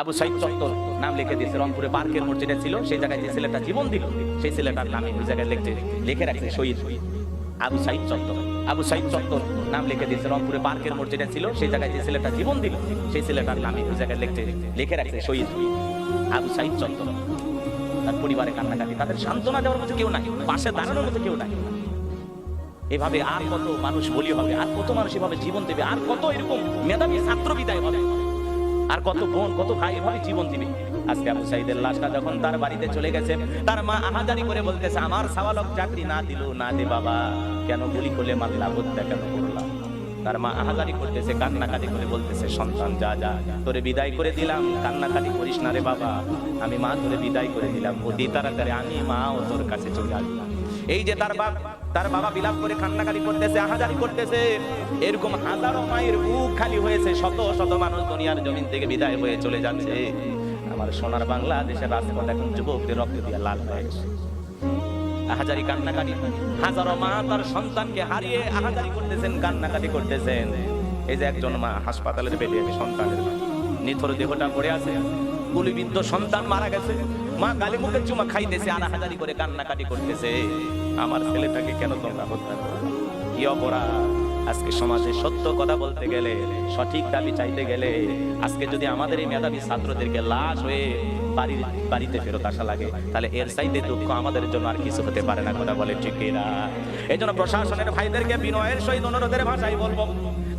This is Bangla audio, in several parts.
আবু সাইদ চত্বর নাম লিখে দিয়েছে, রংপুরে পার্কের মোড় যেটা ছিল, সেই জায়গায় যে ছেলেটা জীবন দিল, সেই ছেলেটার নামে ওই জায়গায় লিখতে লিখে রাখছে শহীদ। আবু সাইদ চত্বর, আবু সাইদ চত্বর নাম লিখে দিয়েছে, রংপুরে পার্কের মোড় যেটা ছিল, সেই জায়গায় যে ছেলেটা জীবন দিল, সেই ছেলেটার নামে ওই জায়গায় লিখতে লিখে রাখছে শহীদ। আবু সাইদ চত্বর, তার পরিবারে কান্নাকাটি, তাদের সান্ত্বনা দেওয়ার মতো কেউ নাই, পাশে দাঁড়ানোর মতো কেউ নাই। এভাবে আর কত মানুষ বলি হবে, আর কত মানুষ এভাবে জীবন দেবে, আর কত এরকম মেধাবী ছাত্র বিদায় হবে? আর কত বোন, কত ভাই এভাবে জীবন দিবে। আজকে আবু সাইদের লাশটা যখন তার বাড়িতে চলে গেছে, তার মা আহাজারি করে বলতেছে, আমার সাওয়ালক চাকরি না দিল, না দে বাবা। কেন গুলি করলে মারলা, হত্যা কেন করলাম তার মা আহাজারি করতেছে, কান্নাকাটি করে বলতেছে, সন্তান, যা যা, তোরে বিদায় করে দিলাম। কান্নাকাটি করিস না রে বাবা। আমি মা তোরে বিদায় করে দিলাম। অতি তাড়াতাড়ি আমি মা ও তোর কাছে চলে আসলাম। এই যে তার বাপ, তার বাবা বিলাপ করে কান্নাকাটি করতেছে আহাজারি করতেছে, এরকম হাজারো মায়ের বুক খালি হয়েছে, শত শত মানুষ দুনিয়ার জমিন থেকে বিদায় হয়ে চলে যাচ্ছে। আমার সোনার বাংলাদেশের রাজপথ এখন যুবকদের রক্ত দিয়ে লাল হয়ে গেছে। আহাজারি কান্নাকাটি, হাজারো মা তার সন্তানকে হারিয়ে আহাজারি করতেছেন, কান্নাকাটি করতেছেন। এই যে একজন মা, হাসপাতালের বেডে, সন্তানের নিথর দেহটা পড়ে আছে, গুলিবিদ্ধ সন্তান মারা গেছে। মা গালি মুখে চুমা খাইতেছে আর হাজারি করে কান্নাকাটি করতেছে। আমার ছেলেটাকে কেন তোমরা হত্যা করো? কি অপরাধ? আজকে সমাজে সত্য কথা বলতে গেলে, সঠিক দাবি চাইতে গেলে, আজকে যদি আমাদের এই মেধাবী ছাত্রদেরকে লাশ হয়ে বাড়ির বাড়িতে ফেরত আসা লাগে, তাহলে এর চাইতে দুঃখ আমাদের জন্য আর কিছু হতে পারে না, কথা বলে ঠিক না এই জন্য প্রশাসনের ভাইদেরকে বিনয়ের সহিত অনুরোধের ভাষায় বলব,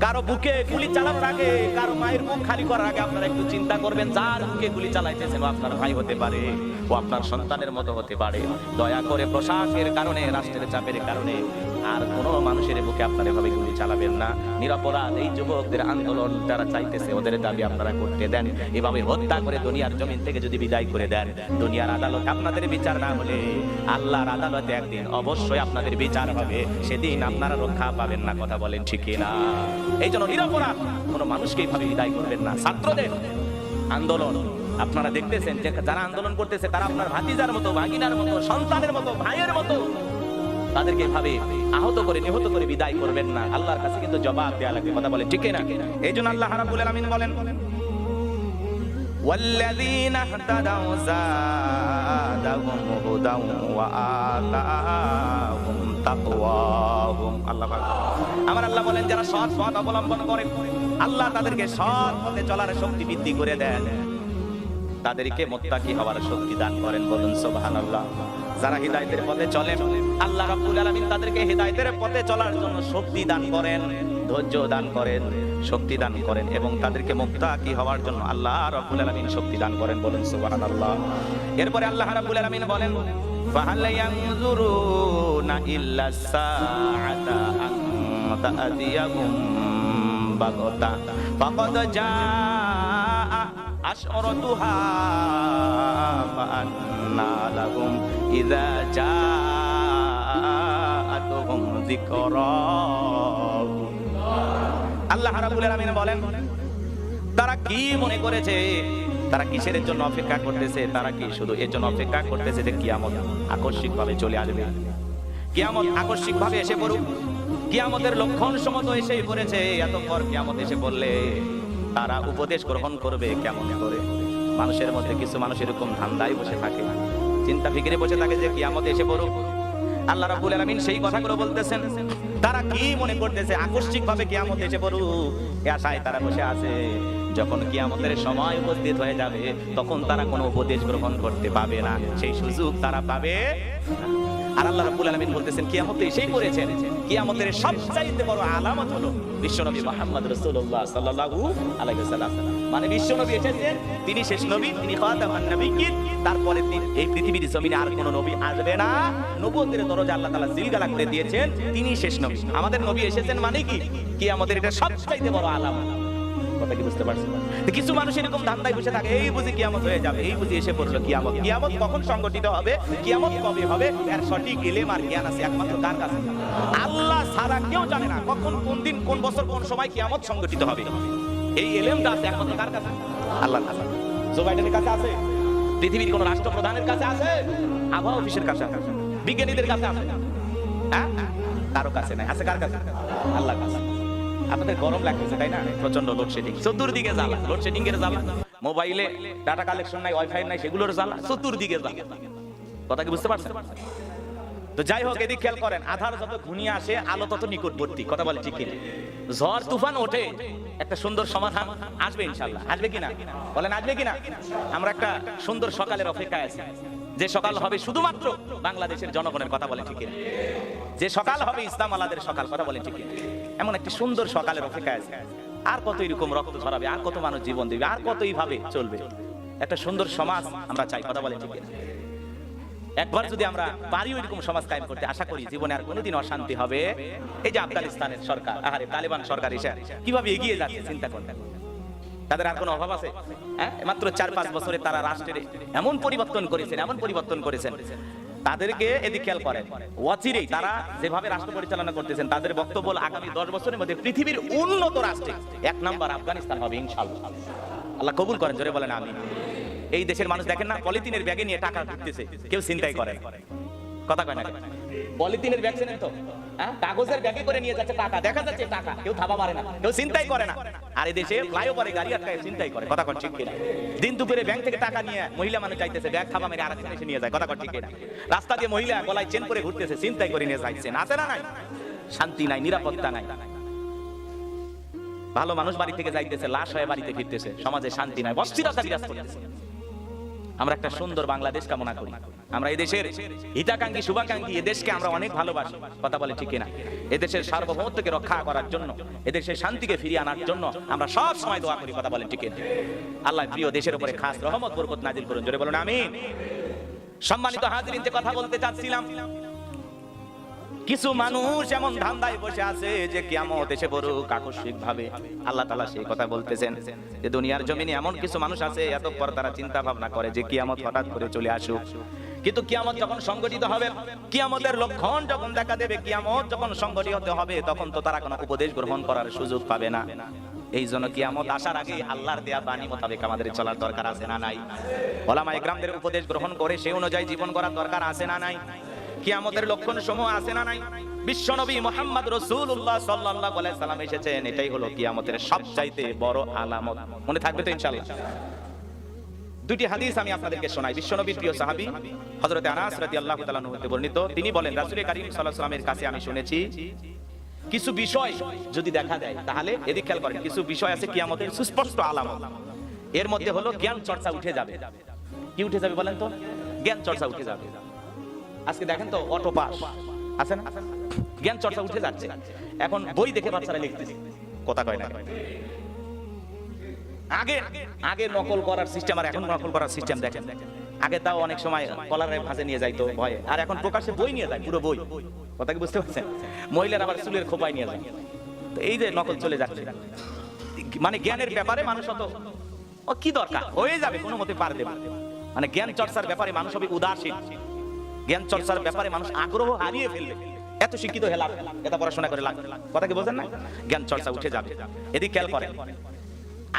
কারও বুকে গুলি চালানোর আগে, কারও মায়ের মুখ খালি করার আগে আপনারা একটু চিন্তা করবেন, যার বুকে গুলি চালাইতেছেন ও আপনার ভাই হতে পারে, ও আপনার সন্তানের মতো হতে পারে। দয়া করে প্রশাসনের কারণে, রাষ্ট্রের চাপের কারণে আর কোনো মানুষের বুকে আপনারা এভাবে গুলি চালাবেন না। নিরাপরাধ এই যুবকদের আন্দোলন যারা চাইতেছে, ওদের দাবি আপনারা করতে দেন। এভাবে হত্যা করে দুনিয়ার জমিন থেকে যদি বিদায় করে দেন, দুনিয়ার আদালত আপনাদের বিচার না হলে আল্লাহর আদালতে একদিন অবশ্যই আপনাদের বিচার হবে। সেদিন আপনারা রক্ষা পাবেন না, কথা বলেন ঠিকই না এই জন্য নিরাপরাধ, কোনো মানুষকে এইভাবে বিদায় করবেন না। ছাত্রদের আন্দোলন, আপনারা দেখতেছেন যে যারা আন্দোলন করতেছে, তারা আপনার ভাতিজার মতো, ভাগিনার মতো, সন্তানের মতো, ভাইয়ের মতো। তাদেরকে এভাবে আহত করে নিহত করে বিদায় করবেন না আল্লাহর কাছে কিন্তু জবাব দেওয়া লাগবে কথা বলে ঠিক না এই জন্য আল্লাহ রাব্বুল আলামিন বলেন والذين اهتدوا زادهم هدى وآتاهم تقواهم আল্লাহ পাক। আমার আল্লাহ বলেন যারা সৎ পথ অবলম্বন করে আল্লাহ তাদেরকে সৎ পথে চলার শক্তি বৃদ্ধি করে দেন তাদেরকে মোত্তাকি হওয়ার শক্তি দান করেন বলুন, সুবহানাল্লাহ। যারা হিদায়াতের পথে চলেন আল্লাহ রাব্বুল আলামিন তাদেরকে হিদায়াতের পথে চলার জন্য শক্তি দান করেন, ধৈর্য দান করেন, শক্তি দান করেন এবং তাদেরকে মুক্তাকি হওয়ার জন্য আল্লাহ রাব্বুল আলামিন শক্তি দান করেন বলুন, সুবহানাল্লাহ। এরপরে আল্লাহ রাব্বুল আলামিন বলেন ইল্লা বাগতা আশরতুহা ফান্না লাহুম ইযা জাআতুহুম যিকরা আল্লাহ রাব্বুল আলামিন বলেন, তারা কি মনে করেছে? তারা কিসের জন্য অপেক্ষা করতেছে? তারা কি শুধু এর জন্য অপেক্ষা করতেছে যে কিয়ামত আকস্মিকভাবে চলে আসবে? কিয়ামত আকস্মিকভাবে এসে পড়ুক। কিয়ামতের লক্ষণ সমত এসেই পড়েছে। এত পর কিয়ামত এসে পড়লে তারা উপদেশ গ্রহণ করবে কেমন করে? মানুষের মধ্যে কিছু মানুষ এরকম ধান্দায় বসে থাকে। চিন্তা ফিকিরে বসে থাকে যে কিয়ামত এসে পড়ুক। আল্লাহ রাব্বুল আলামিন সেই কথাগুলো বলতেছেন। তারা কি মনে করতেছে? আকস্মিক ভাবে কিয়ামত এসে পড়ুক। আশায় তারা বসে আছে। যখন কিয়ামতের সময় উপস্থিত হয়ে যাবে, তখন তারা কোনো উপদেশ গ্রহণ করতে পাবে না। সেই সুযোগ তারা পাবে না। আর আল্লাহ রাব্বুল আলামিন বলতেছেন কিয়ামত এসেই করেছেন। কিয়ামতের সবচাইতে বড় আলামত হলো বিশ্বনবী মুহাম্মদ রাসূলুল্লাহ সাল্লাল্লাহু আলাইহি ওয়াসাল্লাম। মানে বিশ্বনবী এসেছেন, তিনি শেষ নবী, তিনি খাতামান নবিয়্যিন। তারপরে এই পৃথিবীর জমিনে আর কোনো নবী আসবে না। নবুয়তের দরজা আল্লাহ তাআলা জিলগালা করে দিয়েছেন, তিনি শেষ নবী। আমাদের নবী এসেছেন মানে কি? কিয়ামতের এটা সবচাইতে বড় আলামত। কথা কি বুঝতে পারছেন তো কিছু মানুষ এরকম ধান্দায় বসে থাকে, এই বুঝি কিয়ামত হয়ে যাবে, এই বুঝি এসে পড়ল কিয়ামত। কিয়ামত কখন সংগঠিত হবে, কিয়ামত কবে হবে, এর সঠিক ইলেম আর জ্ঞান আছে একমাত্র কার কাছে। আল্লাহ ছাড়া কেউ জানে না কখন, কোন দিন, কোন বছর, কোন সময় কিয়ামত সংগঠিত হবে। এই এলেমটা আছে একমাত্র কার কাছে। আল্লাহ আল্লাহ জো বাইডেনের কাছে আছে, পৃথিবীর কোন রাষ্ট্রপ্রধানের কাছে আছে, আবহাওয়া অফিসের কাছে আছে, বিজ্ঞানীদের কাছে আছে। হ্যাঁ? কারও কাছে নাই, আছে কার কাছে? আল্লাহ কাছে। আপনাদের গরম লাগতেছে, তাই না? প্রচণ্ড লোডশেডিং চতুর্দিকে জ্বালা লোডশেডিং এর জ্বালা। মোবাইলে ডাটা কালেকশন নাই ওয়াইফাই নাই, সেগুলোর জ্বালা, চতুর্দিকে জ্বালা। কথা কি বুঝতে পারছেন? তো যাই হোক, এদিক খেয়াল করেন, আধার যত ঘুনিয়ে আসে, আলো তত নিকটবর্তী। কথা বলে ঠিক কিনা? ঝড়, তুফান ওঠে, একটা সুন্দর সমাধান আসবে ইনশাল্লাহ আসবে কিনা? বলেন, আসবে কিনা? আমরা একটা সুন্দর সকালের অপেক্ষায় আছি। যে সকাল হবে শুধুমাত্র বাংলাদেশের জনগণের কথা বলে ঠিক যে সকাল হবে ইসলাম আলাদের সকাল, কথা বলে ঠিক এমন একটি সুন্দর সকালের অপেক্ষায় আছে। আর কত এরকম রক্ত ঝরাবে, আর কত মানুষ জীবন দেবে, আর কত এইভাবে চলবে। একটা সুন্দর সমাজ আমরা চাই, কথা বলে ঠিক একবার যদি আমরা পারি ওইরকম সমাজ কায়েম করতে আশা করি, জীবনে আর কোনোদিন অশান্তি হবে। এই যে আফগানিস্তানের সরকার, আহারে, তালেবান সরকার এসে কীভাবে এগিয়ে যাচ্ছে, চিন্তা করবেন তাদের আর কোনো অভাব আছে? হ্যাঁ? মাত্র চার পাঁচ বছরে তারা রাষ্ট্রের এমন পরিবর্তন করেছেন, এমন পরিবর্তন করেছেন। তাদেরকে এদিক খেয়াল করেন। ওয়াচিরেই তারা যেভাবে রাষ্ট্র পরিচালনা করতেছেন, তাদের বক্তব্য আগামী দশ বছরের মধ্যে পৃথিবীর উন্নত রাষ্ট্রে এক নাম্বার আফগানিস্তান হবে ইনশাল্লাহ আল্লাহ কবুল করেন, জোরে বলেন আমি এই দেশের মানুষ দেখেন না, পলিথিনের ব্যাগে নিয়ে টাকা ঢুকতেছে, কেউ চিন্তাই করে। কথা কয় না? পলিথিনের ব্যাগ চেনেন তো? হ্যাঁ? কাগজের ব্যাগে করে নিয়ে যাচ্ছে টাকা। দেখা যাচ্ছে টাকা। কেউ থাবা মারে না, কেউ চিন্তাই করে না। আর এই দেশে ফ্লাইওভারে গাড়ি আটকায় চিন্তাই করে। কথা কন, ঠিক কিনা? দিন দুপুরে ব্যাংক থেকে টাকা নিয়ে মহিলা মানুষ যাইতেছে, ব্যাগ থাবা মেরে আরেকজন এসে নিয়ে যায়। কথা কন, ঠিক কিনা? রাস্তা দিয়ে মহিলা গলায় চেন করে ঘুরতেছে চিন্তাই করে নিয়ে যাচ্ছেন আছে না নাই? শান্তি নাই, নিরাপত্তা নাই। ভালো মানুষ বাড়ি থেকে যাইতেছে, লাশ হয়ে বাড়িতে ফিরতেছে। সমাজে শান্তি নাই অস্থিরতা বিরাজ করতেছে। আমরা একটা সুন্দর বাংলাদেশ কামনা করি। আমরা এই দেশের হিতাকাঙ্ক্ষী, শুভাকাঙ্ক্ষী এদেশকে দেশকে আমরা অনেক ভালোবাসি। কথা বলে ঠিক কিনা? এদেশের সার্বভৌমত্বকে রক্ষা করার জন্য এদেশের শান্তিকে ফিরিয়ে আনার জন্য আমরা সব সময় দোয়া করি, কথা বলে ঠিক কিনা? আল্লাহ প্রিয় দেশের উপরে খাস রহমত, বরকত নাজিল করুন, জোরে বলুন আমি সম্মানিত হাজির কথা বলতে চাচ্ছিলাম। কিছু মানুষ এমন ধান্দায় বসে আছে যে কিয়ামত এসে পড়ুক আকস্মিক ভাবে আল্লাহ তালা সেই কথা বলতেছেন যে দুনিয়ার জমিনে এমন কিছু মানুষ আছে, এতপর তারা চিন্তা ভাবনা করে যে কিয়ামত হঠাৎ করে চলে আসুক। কিন্তু কিয়ামত যখন সংগঠিত হবে, কিয়ামতের লক্ষণ যখন দেখা দেবে, কিয়ামত যখন সংগঠিত হবে, তখন তো তারা কোনো উপদেশ গ্রহণ করার সুযোগ পাবে না। এই জন্য কিয়ামত আসার আগে আল্লাহর দেয়া বাণী মোতাবেক আমাদের চলার দরকার আছে না নাই? ওলামা ইকরামদের উপদেশ গ্রহণ করে সেই অনুযায়ী জীবন করার দরকার আছে না নাই? কিয়ামতের লক্ষণ সমূহ আছে না নাই? বিশ্বনবী মোহাম্মদ রসুল্লাহ আলাইহি সাল্লাম এসেছেন, এটাই হলো কিয়ামতের সবচাইতে বড় আলামত। মনে থাকবে তো ইনশাআল্লাহ? দুটি হাদিস আমি আপনাদেরকে শোনাই। বিশ্বনবীর প্রিয় সাহাবী, হযরতে আনাস রাদিয়াল্লাহু তাআলা হতে বর্ণিত। তিনি বলেন, রাসূল কারীম সাল্লামের কাছে আমি শুনেছি, কিছু বিষয় যদি দেখা যায় তাহলে এদিক খেয়াল করেন, কিছু বিষয় আছে কিয়ামতের সুস্পষ্ট আলামত। এর মধ্যে হলো জ্ঞান চর্চা উঠে যাবে। কি উঠে যাবে বলেন তো? জ্ঞান চর্চা উঠে যাবে। আজকে দেখেন তো অটো পাস। আছে না? জ্ঞান চর্চা উঠে যাচ্ছে। এখন বই দেখে বাচ্চারা লিখতেছে। কথা কয় না? আগে আগে নকল করার সিস্টেম আর এখন নকল করার সিস্টেম দেখেন। আগে তাও অনেক সময় কলারে ভাঁজে নিয়ে যাইতো ভয়ে। আর এখন প্রকাশ্যে বই নিয়ে যায়, পুরো বই। কথা কি বুঝতে পারছেন? মহিলার আবার চুলের খোপায় নিয়ে যায়। তো এই যে নকল চলে যাচ্ছে। মানে জ্ঞানের ব্যাপারে মানুষ অত ও কি দরকার? হয়ে যাবে কোনো মতে পার দেবে মানে জ্ঞান চর্চার ব্যাপারে মানুষ হবে উদাসীন। জ্ঞান চর্চার ব্যাপারে মানুষ আগ্রহ হারিয়ে ফেলবে। এত শিক্ষিত লাভ এত পড়াশোনা করে লাভ কথা কি বোঝেন না জ্ঞান চর্চা উঠে যাবে। এদিক খেয়াল করেন।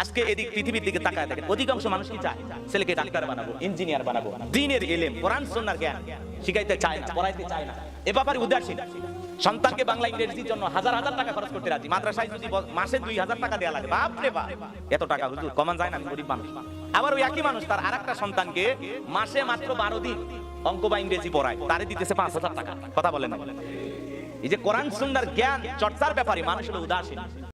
আজকে এদিক পৃথিবীর দিকে তাকায় দেখেন, অধিকাংশ মানুষ কি চায়? ছেলেকে ডাক্তার বানাবো, ইঞ্জিনিয়ার বানাবো। দিনের এলেম, কোরআন সন্ন্যার জ্ঞান। শিখাইতে চায় না, পড়াইতে চায় না। এ ব্যাপারে উদাসীন। সন্তানকে বাংলা, ইংরেজির জন্য হাজার হাজার টাকা খরচ করতে রাজি। মাদ্রাসায় যদি মাসে দুই হাজার টাকা দেওয়া লাগে বাপ রে বাপ! এত টাকা হুজুর, কমান যায় না গরিব মানুষ। আবার ওই একই মানুষ, তার আরেকটা সন্তানকে মাসে মাত্র বারো দিন অঙ্ক বা ইংরেজি পড়ায়, তারে দিতেছে পাঁচ হাজার টাকা। কথা বলেন এই যে কোরআন সুন্দর জ্ঞান, চর্চার ব্যাপারে মানুষের উদাসীন।